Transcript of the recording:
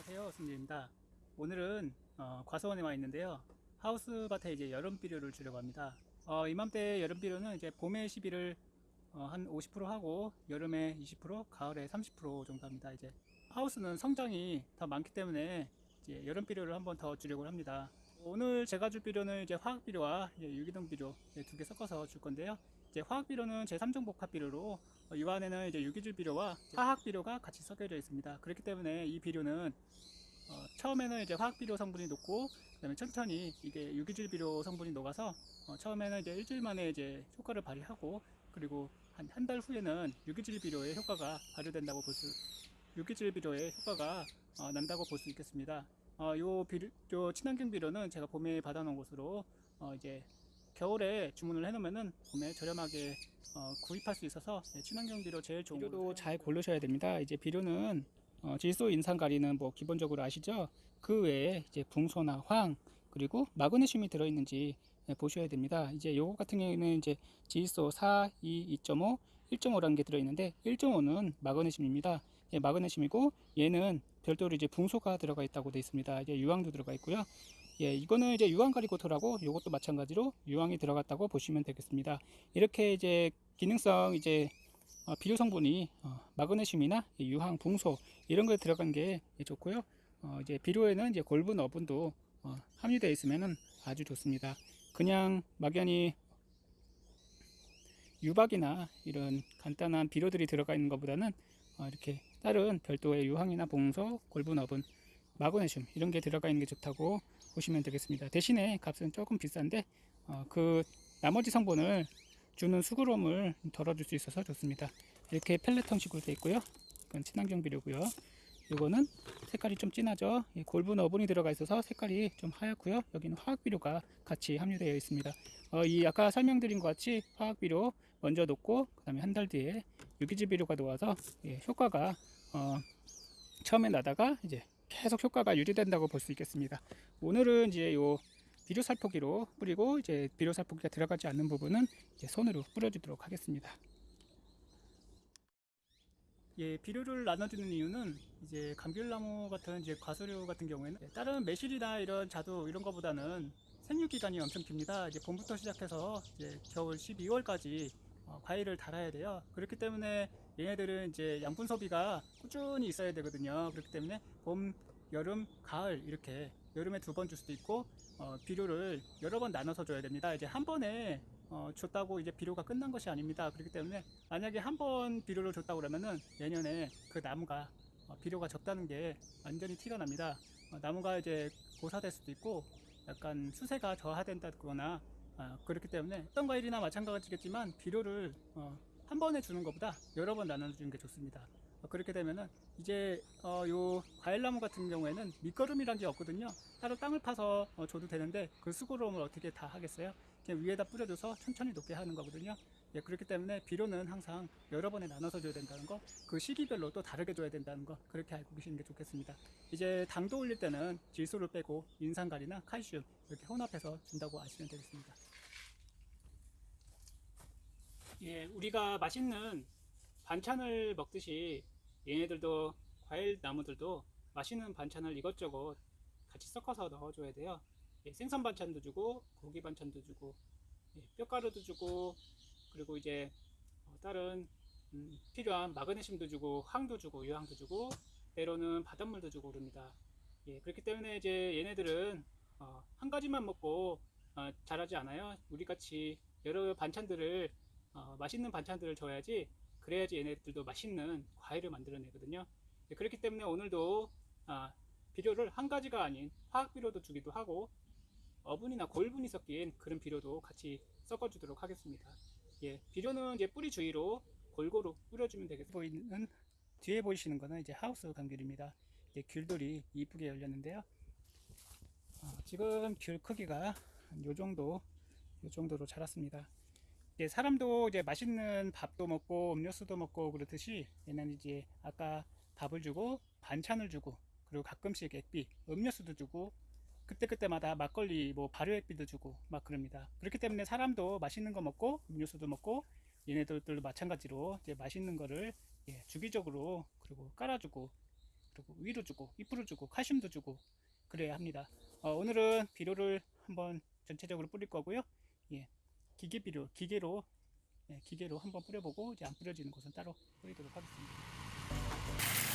안녕하세요 승재입니다. 오늘은 어, 과수원에 와 있는데요. 하우스밭에 이제 여름 비료를 주려고 합니다. 어, 이맘때 여름 비료는 이제 봄에 시비를 어, 한50% 하고 여름에 20% 가을에 30% 정도 합니다. 이제 하우스는 성장이 더 많기 때문에 이제 여름 비료를 한번 더 주려고 합니다 오늘 제가 줄 비료는 이제 화학 비료와 유기농 비료 두 개 섞어서 줄 건데요 이제 화학 비료는 제3종 복합 비료로 어, 이 안에는 이제 유기질 비료와 화학 비료가 같이 섞여져 있습니다. 그렇기 때문에 이 비료는 어, 처음에는 이제 화학 비료 성분이 녹고 그다음에 천천히 이게 유기질 비료 성분이 녹아서 어, 처음에는 이제 일주일 만에 이제 효과를 발휘하고 그리고 한 한 달 후에는 유기질 비료의 효과가 발휘된다고 볼 수, 유기질 비료의 효과가 어, 난다고 볼 수 있겠습니다. 어, 요 비료, 요 친환경 비료는 제가 봄에 받아놓은 것으로 어, 이제 겨울에 주문을 해놓으면은 봄에 저렴하게 어, 구입할 수 있어서 네, 친환경 비료 제일 좋은 비료도 잘 고르셔야 됩니다. 이제 비료는 어, 질소 인산 가리는 뭐 기본적으로 아시죠? 그 외에 이제 붕소나 황 그리고 마그네슘이 들어있는지 네, 보셔야 됩니다. 이제 요거 같은 경우에는 이제 질소 4, 2, 2.5, 1.5라는 게 들어있는데 1.5는 마그네슘입니다. 예, 마그네슘이고 얘는 별도로 이제 붕소가 들어가 있다고 되어 있습니다. 이제 유황도 들어가 있고요. 예, 이거는 이제 유황 가리고토라고 이것도 마찬가지로 유황이 들어갔다고 보시면 되겠습니다. 이렇게 이제 기능성 이제 어, 비료 성분이 어, 마그네슘이나 유황, 붕소 이런 거에 들어간 게 좋고요. 어, 이제 비료에는 이제 골분, 어분도 어, 함유되어 있으면 아주 좋습니다. 그냥 막연히 유박이나 이런 간단한 비료들이 들어가 있는 것보다는 어, 이렇게 다른 별도의 유황이나 봉소, 골분, 어분, 마그네슘 이런 게 들어가 있는 게 좋다고 보시면 되겠습니다. 대신에 값은 조금 비싼데 어, 그 나머지 성분을 주는 수고로움을 덜어줄 수 있어서 좋습니다. 이렇게 펠레 형식으로 되어 있고요. 이건 친환경 비료고요. 이거는 색깔이 좀 진하죠. 이 골분 어분이 들어가 있어서 색깔이 좀 하얗고요. 여기는 화학 비료가 같이 함유되어 있습니다. 어, 이 아까 설명드린 것 같이 화학 비료 먼저 놓고 그 다음에 한 달 뒤에 유기질 비료가 놓아서 예, 효과가 어, 처음에 나다가 이제 계속 효과가 유지된다고 볼 수 있겠습니다. 오늘은 이제 요 비료 살포기로 뿌리고 이제 비료 살포기가 들어가지 않는 부분은 이제 손으로 뿌려주도록 하겠습니다. 예, 비료를 나눠주는 이유는 이제 감귤나무 같은 이제 과수류 같은 경우에는 다른 매실이나 이런 자두 이런 거보다는 생육 기간이 엄청 깁니다. 이제 봄부터 시작해서 이제 겨울 12월까지 어, 과일을 달아야 돼요. 그렇기 때문에 얘네들은 이제 양분 소비가 꾸준히 있어야 되거든요. 그렇기 때문에 봄, 여름, 가을 이렇게 여름에 두 번 줄 수도 있고 어, 비료를 여러 번 나눠서 줘야 됩니다. 이제 한 번에 어, 줬다고 이제 비료가 끝난 것이 아닙니다. 그렇기 때문에 만약에 한 번 비료를 줬다고 그러면은 내년에 그 나무가 어, 비료가 적다는 게 완전히 티가 납니다. 어, 나무가 이제 고사될 수도 있고 약간 수세가 저하된다거나 아, 그렇기 때문에 어떤 과일이나 마찬가지겠지만 비료를 어, 한 번에 주는 것보다 여러 번 나눠주는 게 좋습니다. 어, 그렇게 되면은 이제 어, 요 과일나무 같은 경우에는 밑거름이란 게 없거든요. 따로 땅을 파서 어, 줘도 되는데 그 수고로움을 어떻게 다 하겠어요? 그냥 위에다 뿌려줘서 천천히 높게 하는 거거든요. 예, 그렇기 때문에 비료는 항상 여러 번에 나눠서 줘야 된다는 거, 그 시기별로 또 다르게 줘야 된다는 거, 그렇게 알고 계시는 게 좋겠습니다. 이제 당도 올릴 때는 질소를 빼고 인산가리나 칼슘 이렇게 혼합해서 준다고 아시면 되겠습니다. 예, 우리가 맛있는 반찬을 먹듯이 얘네들도 과일 나무들도 맛있는 반찬을 이것저것 같이 섞어서 넣어줘야 돼요. 예, 생선 반찬도 주고 고기 반찬도 주고 예, 뼈가루도 주고 그리고 이제 어, 다른 음, 필요한 마그네슘도 주고 황도 주고 유황도 주고 때로는 바닷물도 주고 그럽니다. 예, 그렇기 때문에 이제 얘네들은 어, 한 가지만 먹고 어, 자라지 않아요. 우리 같이 여러 반찬들을 어, 맛있는 반찬들을 줘야지 그래야지 얘네들도 맛있는 과일을 만들어내거든요. 예, 그렇기 때문에 오늘도 아, 비료를 한 가지가 아닌 화학 비료도 주기도 하고 어분이나 골분이 섞인 그런 비료도 같이 섞어주도록 하겠습니다. 예, 비료는 이제 뿌리 주위로 골고루 뿌려주면 되겠습니다. 보이는 뒤에 보이시는 거는 이제 하우스 감귤입니다. 이제 귤들이 이쁘게 열렸는데요. 어, 지금 귤 크기가 요 정도, 요 정도로 자랐습니다. 이제 사람도 이제 맛있는 밥도 먹고 음료수도 먹고 그렇듯이 얘는 이제 아까 밥을 주고 반찬을 주고 그리고 가끔씩 액비, 음료수도 주고 그때그때마다 막걸리, 뭐 발효 액비도 주고 막 그럽니다. 그렇기 때문에 사람도 맛있는 거 먹고 음료수도 먹고 얘네들도 마찬가지로 이제 맛있는 거를 예, 주기적으로 그리고 깔아주고 그리고 위로 주고 잎으로 주고 칼슘도 주고 그래야 합니다. 어, 오늘은 비료를 한번 전체적으로 뿌릴 거고요. 예, 기계 비료, 기계로 예, 기계로 한번 뿌려보고 이제 안 뿌려지는 곳은 따로 뿌리도록 하겠습니다.